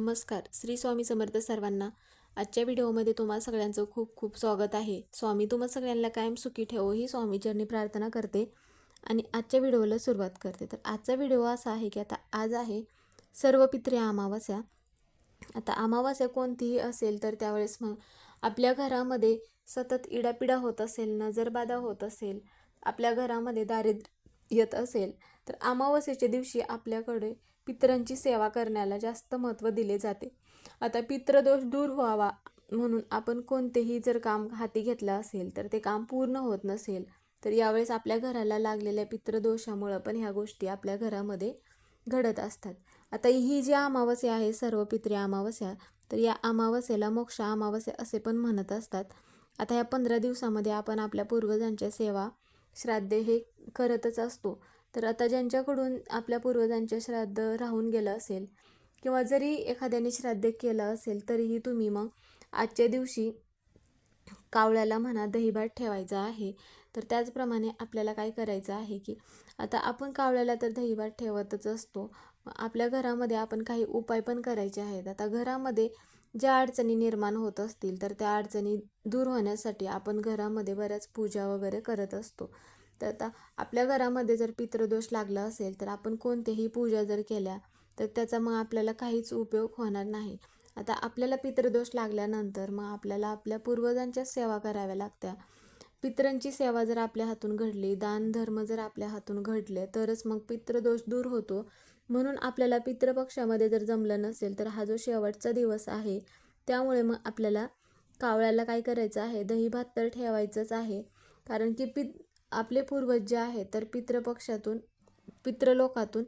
नमस्कार. श्री स्वामी समर्थ सर्वांना आजच्या व्हिडिओमध्ये तुम्हा सगळ्यांचं खूप खूप स्वागत आहे. स्वामी तुम्हा सगळ्यांना कायम सुखी ठेवो ही स्वामी स्वामीचरणी प्रार्थना करते आणि आजच्या व्हिडिओला सुरुवात करते. तर आजचा व्हिडिओ असा आहे की आता आज आहे सर्व पित्रे अमावास्या. आता अमावास्या कोणतीही असेल तर त्यावेळेस मग आपल्या घरामध्ये सतत इडापिडा होत असेल नजरबाधा होत असेल आपल्या घरामध्ये दारिद्र्य येत असेल तर अमावास्येच्या दिवशी आपल्याकडे पितरांची सेवा करण्याला जास्त महत्त्व दिले जाते. आता पितृदोष दूर व्हावा म्हणून आपण कोणतेही जर काम हाती घेतलं असेल तर ते काम पूर्ण होत नसेल तर यावेळेस आपल्या घराला लागलेल्या पितृदोषामुळं पण ह्या गोष्टी आपल्या घरामध्ये घडत असतात. आता ही जी अमावस्या आहे सर्व पितृ अमावस्या तर या अमावस्येला मोक्ष अमावस्या असे पण म्हणत असतात. आता ह्या पंधरा दिवसामध्ये आपण आपल्या पूर्वजांच्या सेवा श्राद्ध हे करतच असतो. तर आता ज्यांच्याकडून आपल्या पूर्वजांचे श्राद्ध राहून गेलं असेल किंवा जरी एखाद्याने श्राद्ध केलं असेल तरीही तुम्ही मग आजच्या दिवशी कावळ्याला म्हणा दहीभात ठेवायचा आहे. तर त्याचप्रमाणे आपल्याला काय करायचं आहे की आता आपण कावळ्याला तर दहीभात ठेवतच असतो. आपल्या घरामध्ये आपण काही उपाय पण करायचे आहेत. आता घरामध्ये ज्या अडचणी निर्माण होत असतील तर त्या अडचणी दूर होण्यासाठी आपण घरामध्ये बऱ्याच पूजा वगैरे करत असतो. तर आता आपल्या घरामध्ये जर पितृदोष लागला असेल तर आपण कोणतेही पूजा जर केल्या तर त्याचा मग आपल्याला काहीच उपयोग होणार नाही. आता आपल्याला पितृदोष लागल्यानंतर मग आपल्याला आपल्या पूर्वजांच्या सेवा कराव्या लागत्या. पितरांची सेवा जर आपल्या हातून घडली दान धर्म जर आपल्या हातून घडले तरच मग पितृदोष दूर होतो. म्हणून आपल्याला पितृपक्षामध्ये जर जमलं नसेल तर हा जो शेवटचा दिवस आहे त्यामुळे मग आपल्याला कावळ्याला काय करायचं आहे? दही भात तर ठेवायचंच आहे. कारण की पित आपले पूर्वज जे आहेत तर पितृपक्षातून पितृलोकातून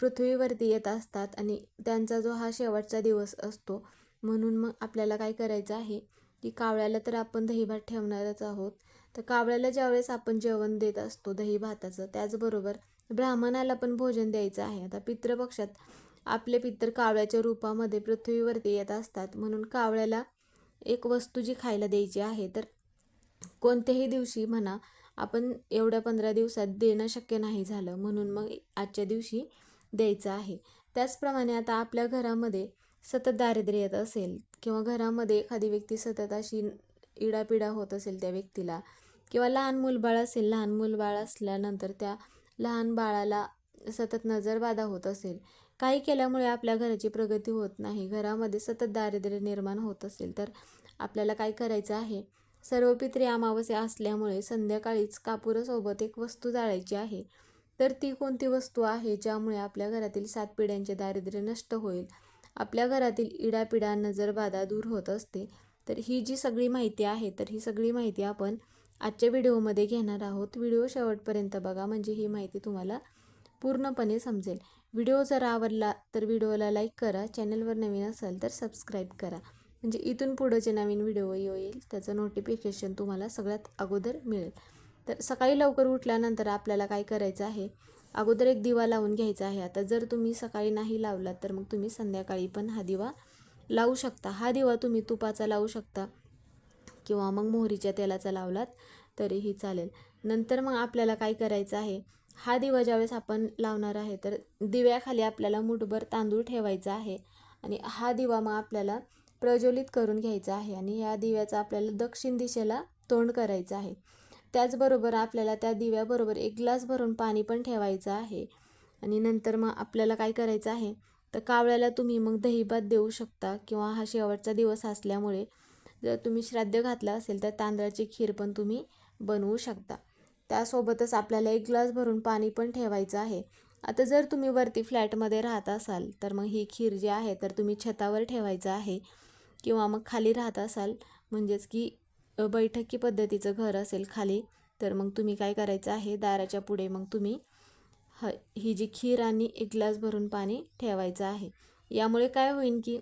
पृथ्वीवरती येत असतात आणि त्यांचा जो हा शेवटचा दिवस असतो. म्हणून मग आपल्याला काय करायचं आहे की कावळ्याला तर आपण दही भात ठेवणारच आहोत. तर कावळ्याला ज्यावेळेस आपण जेवण देत असतो दही भाताचं त्याचबरोबर ब्राह्मणाला पण भोजन द्यायचं आहे. आता पितृपक्षात आपले पितर कावळ्याच्या रूपामध्ये पृथ्वीवरती येत असतात. म्हणून कावळ्याला एक वस्तू जी खायला द्यायची आहे तर कोणत्याही दिवशी म्हणा आपण एवढ्या पंधरा दिवसात देणं शक्य नाही झालं म्हणून मग आजच्या दिवशी द्यायचं आहे. त्याचप्रमाणे आता आपल्या घरामध्ये सतत दारिद्र्य येत असेल किंवा घरामध्ये एखादी व्यक्ती सतत अशी इडापिडा होत असेल त्या व्यक्तीला किंवा लहान मुलबाळ असेल लहान मुलबाळ असल्यानंतर त्या लहान बाळाला सतत नजरबाधा होत असेल. काही केल्यामुळे आपल्या घराची प्रगती होत नाही. घरामध्ये सतत दारिद्र्य निर्माण होत असेल. तर आपल्याला काय करायचं आहे? सर्व पित्री अमावस्या असल्यामुळे संध्याकाळीच कापुरासोबत एक वस्तू जाळायची आहे. तर ती कोणती वस्तू आहे ज्यामुळे आपल्या घरातील सात पिढ्यांचे दारिद्र्य नष्ट होईल? आपल्या घरातील इडापिडा नजरबाधा दूर होत असते. तर ही जी सगळी माहिती आहे तर ही सगळी माहिती आपण आजच्या व्हिडिओमध्ये घेणार आहोत. व्हिडिओ शेवटपर्यंत बघा म्हणजे ही माहिती तुम्हाला पूर्णपणे समजेल. व्हिडिओ जर आवडला तर व्हिडिओला लाईक करा चॅनलवर नवीन असाल तर सबस्क्राईब करा. म्हणजे इथून पुढं जे नवीन व्हिडिओ येईल त्याचं नोटिफिकेशन तुम्हाला सगळ्यात अगोदर मिळेल. तर सकाळी लवकर उठल्यानंतर आपल्याला काय करायचं आहे? अगोदर एक दिवा लावून घ्यायचा आहे. आता जर तुम्ही सकाळी नाही लावलात तर मग तुम्ही संध्याकाळी पण हा दिवा लावू शकता. हा दिवा तुम्ही तुपाचा लावू शकता किंवा मग मोहरीच्या तेलाचा लावलात तरीही चालेल. नंतर मग आपल्याला काय करायचं आहे? हा दिवा ज्यावेळेस आपण लावणार आहे तर दिव्याखाली आपल्याला मुठभर तांदूळ ठेवायचा आहे आणि हा दिवा मग आपल्याला प्रज्वलित करून घ्यायचं आहे आणि या दिव्याचा आपल्याला दक्षिण दिशेला तोंड करायचं आहे. त्याचबरोबर आपल्याला त्या दिव्याबरोबर एक ग्लास भरून पाणी पण ठेवायचं आहे. आणि नंतर मग आपल्याला काय करायचं आहे? तर कावळ्याला तुम्ही मग दहीभात देऊ शकता किंवा हा शेवटचा दिवस असल्यामुळे जर तुम्ही श्राद्ध घातला असेल तर तांदळाची खीर पण तुम्ही बनवू शकता. त्यासोबतच आपल्याला एक ग्लास भरून पाणी पण ठेवायचं आहे. आता जर तुम्ही वरती फ्लॅटमध्ये राहत असाल तर मग ही खीर जी आहे तर तुम्ही छतावर ठेवायचं आहे. किंवा मग खाली राहत असाल म्हणजेच की बैठकी पद्धतीचं घर असेल खाली तर मग तुम्ही काय करायचं आहे? दाराच्या पुढे मग तुम्ही ह ही जी खीर आणि एक ग्लास भरून पाणी ठेवायचं आहे. यामुळे काय होईल की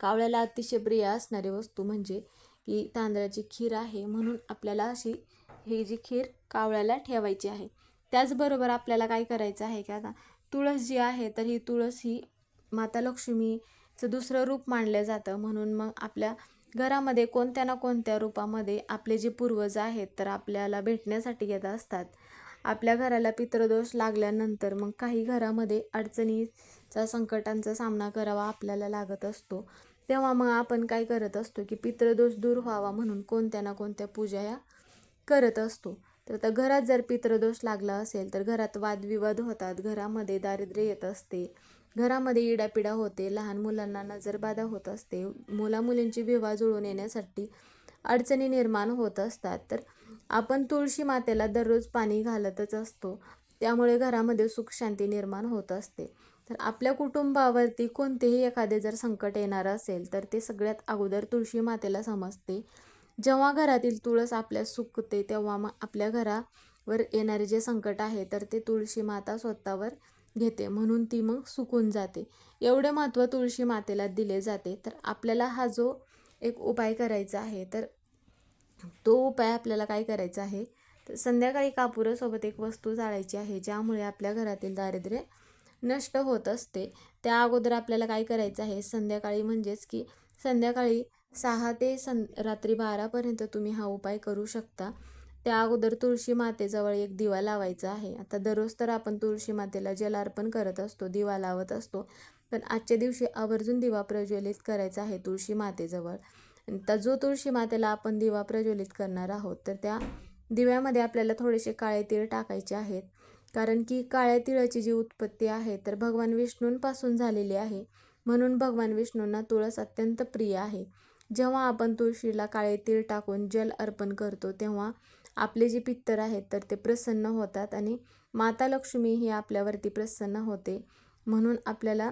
कावळ्याला अतिशय प्रिय असणारी वस्तू म्हणजे की तांदळाची खीर आहे म्हणून आपल्याला अशी ही जी खीर कावळ्याला ठेवायची आहे. त्याचबरोबर आपल्याला काय करायचं आहे की आता तुळस जी आहे तर ही तुळस ही माता लक्ष्मी चं दुसरं रूप मानलं जातं. म्हणून मग आपल्या घरामध्ये कोणत्या ना कोणत्या रूपामध्ये आपले जे पूर्वज आहेत तर आपल्याला भेटण्यासाठी येत असतात. आपल्या घराला पितृदोष लागल्यानंतर मग काही घरामध्ये अडचणीचा संकटांचा सामना करावा आपल्याला लागत असतो. तेव्हा मग आपण काय करत असतो की पितृदोष दूर व्हावा म्हणून कोणत्या ना कोणत्या पूजा या करत असतो. तर आता घरात जर पितृदोष लागला असेल तर घरात वादविवाद होतात. घरामध्ये दारिद्र्य येत असते. घरामध्ये इडापिडा होते लहान मुलांना नजरबाधा होत असते मुलामुलींची विवाह जुळून येण्यासाठी अडचणी निर्माण होत असतात. तर आपण तुळशी मातेला दररोज पाणी घालतच असतो. त्यामुळे घरामध्ये सुखशांती निर्माण होत असते. तर आपल्या कुटुंबावरती कोणतेही एखादे जर संकट येणार असेल तर ते सगळ्यात अगोदर तुळशी मातेला समजते. जेव्हा घरातील तुळस आपल्या सुकते तेव्हा मग आपल्या घरावर येणारे जे संकट आहे तर ते तुळशी माता स्वतःवर घेते म्हणून ती मग सुकून जाते. एवढे महत्त्व तुळशी मातेला दिले जाते तर आपल्याला हा जो एक उपाय करायचा आहे तर तो उपाय आपल्याला काय करायचा आहे तर संध्याकाळी कापुरासोबत एक वस्तू जाळायची आहे ज्यामुळे आपल्या घरातील दारिद्र्य नष्ट होत असते. त्या अगोदर आपल्याला काय करायचं आहे संध्याकाळी म्हणजेच की संध्याकाळी सहा ते सं रात्री बारापर्यंत तुम्ही हा उपाय करू शकता. त्या अगोदर तुळशी मातेजवळ एक दिवा लावायचा आहे. आता दररोज तर आपण तुळशी मातेला जल अर्पण करत असतो दिवा लावत असतो. पण आजच्या दिवशी आवर्जून दिवा प्रज्वलित करायचा आहे तुळशी मातेजवळ. तर जो तुळशी मातेला आपण दिवा प्रज्वलित करणार आहोत तर त्या दिव्यामध्ये आपल्याला थोडेसे काळे तीळ टाकायचे आहेत. कारण की काळ्या तिळाची जी उत्पत्ती आहे तर भगवान विष्णूंपासून झालेली आहे. म्हणून भगवान विष्णूंना तुळस अत्यंत प्रिय आहे. जेव्हा आपण तुळशीला काळे तीळ टाकून जल अर्पण करतो तेव्हा आपले जे पित्तर आहेत तर ते प्रसन्न होतात आणि माता लक्ष्मी ही आपल्यावरती प्रसन्न होते. म्हणून आपल्याला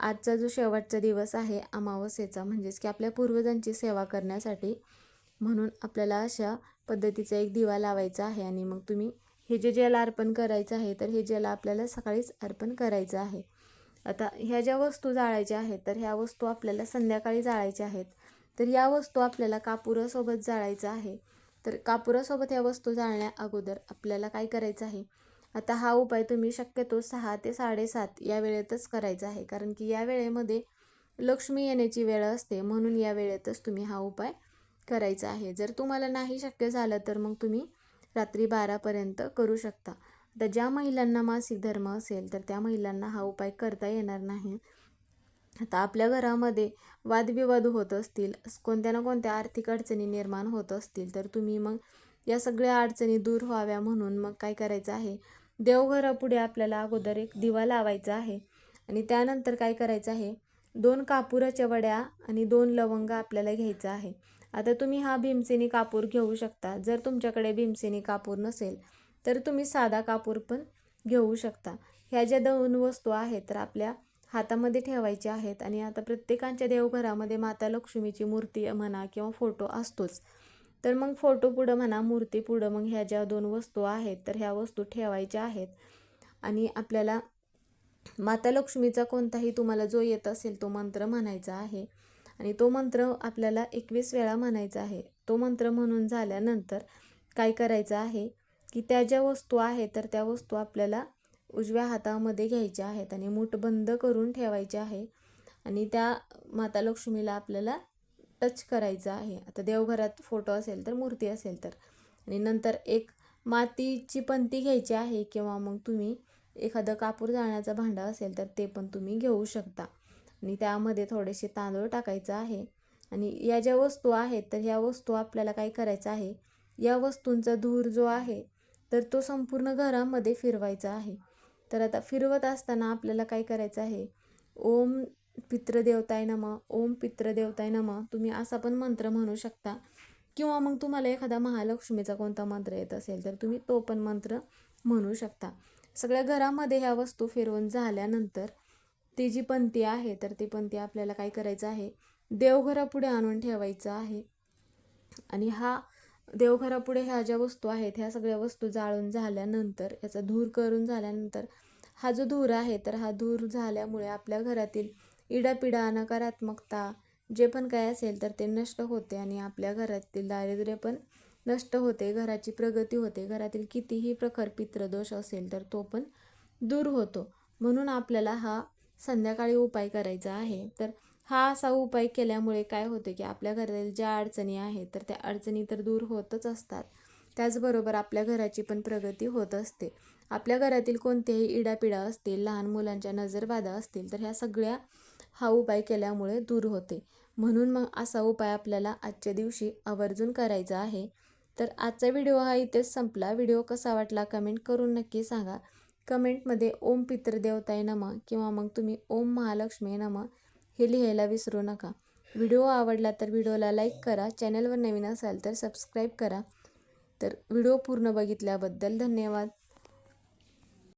आजचा जो शेवटचा दिवस आहे अमावस्येचा म्हणजेच की आपल्या पूर्वजांची सेवा करण्यासाठी म्हणून आपल्याला अशा पद्धतीचा एक दिवा लावायचा आहे आणि मग तुम्ही हे जे जल अर्पण करायचं आहे तर हे जल आपल्याला सकाळीच अर्पण करायचं आहे. आता ह्या ज्या वस्तू जाळायच्या आहेत तर ह्या वस्तू आपल्याला संध्याकाळी जाळायच्या आहेत. तर या वस्तू आपल्याला कापुरासोबत जाळायचं आहे. तर कापुरासोबत या वस्तू जाळण्या अगोदर आपल्याला काय करायचं आहे? आता हा उपाय तुम्ही शक्यतो सहा ते साडेसात या वेळेतच करायचा आहे. कारण की या वेळेमध्ये लक्ष्मी येण्याची वेळ असते. म्हणून या वेळेतच तुम्ही हा उपाय करायचा आहे. जर तुम्हाला नाही शक्य झालं तर मग तुम्ही रात्री बारापर्यंत करू शकता. आता ज्या महिलांना मासिक धर्म असेल तर त्या महिलांना हा उपाय करता येणार नाही. आता आपल्या घरामध्ये वादविवाद होत असतील कोणत्या ना कोणत्या आर्थिक अडचणी निर्माण होत असतील तर तुम्ही मग या सगळ्या अडचणी दूर व्हाव्या म्हणून मग काय करायचं आहे? देवघरापुढे आपल्याला अगोदर एक दिवा लावायचा आहे आणि त्यानंतर काय करायचं आहे? दोन कापुराच्या वड्या आणि दोन लवंग आपल्याला घ्यायचं आहे. आता तुम्ही हा भीमसेनी कापूर घेऊ शकता. जर तुमच्याकडे भीमसेनी कापूर नसेल तर तुम्ही साधा कापूर पण घेऊ शकता. ह्या ज्या दोन वस्तू आहेत तर आपल्या हातामध्ये ठेवायचे आहेत आणि आता प्रत्येकांच्या देवघरामध्ये माता लक्ष्मीची मूर्ती म्हणा किंवा फोटो असतोच. तर मग फोटो पुढं म्हणा मूर्ती पुढं मग ह्या ज्या दोन वस्तू आहेत तर ह्या वस्तू ठेवायच्या आहेत. आणि आपल्याला माता लक्ष्मीचा कोणताही तुम्हाला जो येत असेल तो मंत्र म्हणायचा आहे. आणि तो मंत्र आपल्याला एकवीस वेळा म्हणायचा आहे. तो मंत्र म्हणून झाल्यानंतर काय करायचं आहे? की त्या ज्या वस्तू आहेत तर त्या वस्तू आपल्याला उजव्या हातामध्ये घ्यायच्या आहेत आणि मूठ बंद करून ठेवायचे आहे. आणि त्या माता लक्ष्मीला आपल्याला टच करायचं आहे. आता देवघरात फोटो असेल तर मूर्ती असेल तर. आणि नंतर एक मातीची पंती घ्यायची आहे किंवा मग तुम्ही एखादं कापूर जाळण्याचा भांडा असेल तर ते पण तुम्ही घेऊ शकता. आणि त्यामध्ये थोडेसे तांदूळ टाकायचं आहे. आणि या ज्या वस्तू आहेत तर ह्या वस्तू आपल्याला काय करायचं आहे? या वस्तूंचा धूर जो आहे तर तो संपूर्ण घरामध्ये फिरवायचा आहे. तर आता फिरवत असताना आपल्याला काय करायचं आहे? ओम पितृदेवताय नम ओम पितृदेवताय नम. तुम्ही असा पण मंत्र म्हणू शकता. किंवा मग तुम्हाला एखादा महालक्ष्मीचा कोणता मंत्र येत असेल तर तुम्ही तो पण मंत्र म्हणू शकता. सगळ्या घरामध्ये ह्या वस्तू फिरवून झाल्यानंतर ती जी पंथी आहे तर ती पंथी आपल्याला काय करायचं आहे? देवघरापुढे आणून ठेवायचं आहे. आणि हा देवघरापुढे ह्या ज्या वस्तू आहेत ह्या सगळ्या वस्तू जाळून झाल्यानंतर याचा धूर करून झाल्यानंतर हा जो धूर आहे तर हा धूर झाल्यामुळे आपल्या घरातील इडापिडा नकारात्मकता जे पण काय असेल तर ते नष्ट होते आणि आपल्या घरातील दारिद्र्य पण नष्ट होते घराची प्रगती होते. घरातील कितीही प्रखर पित्रदोष असेल तर तो पण दूर होतो. म्हणून आपल्याला हा संध्याकाळी उपाय करायचा आहे. तर हा असा उपाय केल्यामुळे काय होते की आपल्या घरातील ज्या अडचणी आहेत तर त्या अडचणी तर दूर होतच असतात. त्याचबरोबर आपल्या घराची पण प्रगती होत असते. आपल्या घरातील कोणतेही इडापिडा असतील लहान मुलांच्या नजरबाधा असतील तर ह्या सगळ्या हा उपाय केल्यामुळे दूर होते. म्हणून मग असा उपाय आपल्याला आजच्या दिवशी आवर्जून करायचा आहे. तर आजचा व्हिडिओ हा इथेच संपला. व्हिडिओ कसा वाटला कमेंट करून नक्की सांगा. कमेंटमध्ये ओम पितृदेवताय नम किंवा मग तुम्ही ओम महालक्ष्मी नम हे लिहायला विसरू नका. व्हिडिओ आवडला तर व्हिडिओला लाईक करा. चॅनलवर नवीन असाल तर सबस्क्राईब करा. तर व्हिडिओ पूर्ण बघितल्याबद्दल धन्यवाद.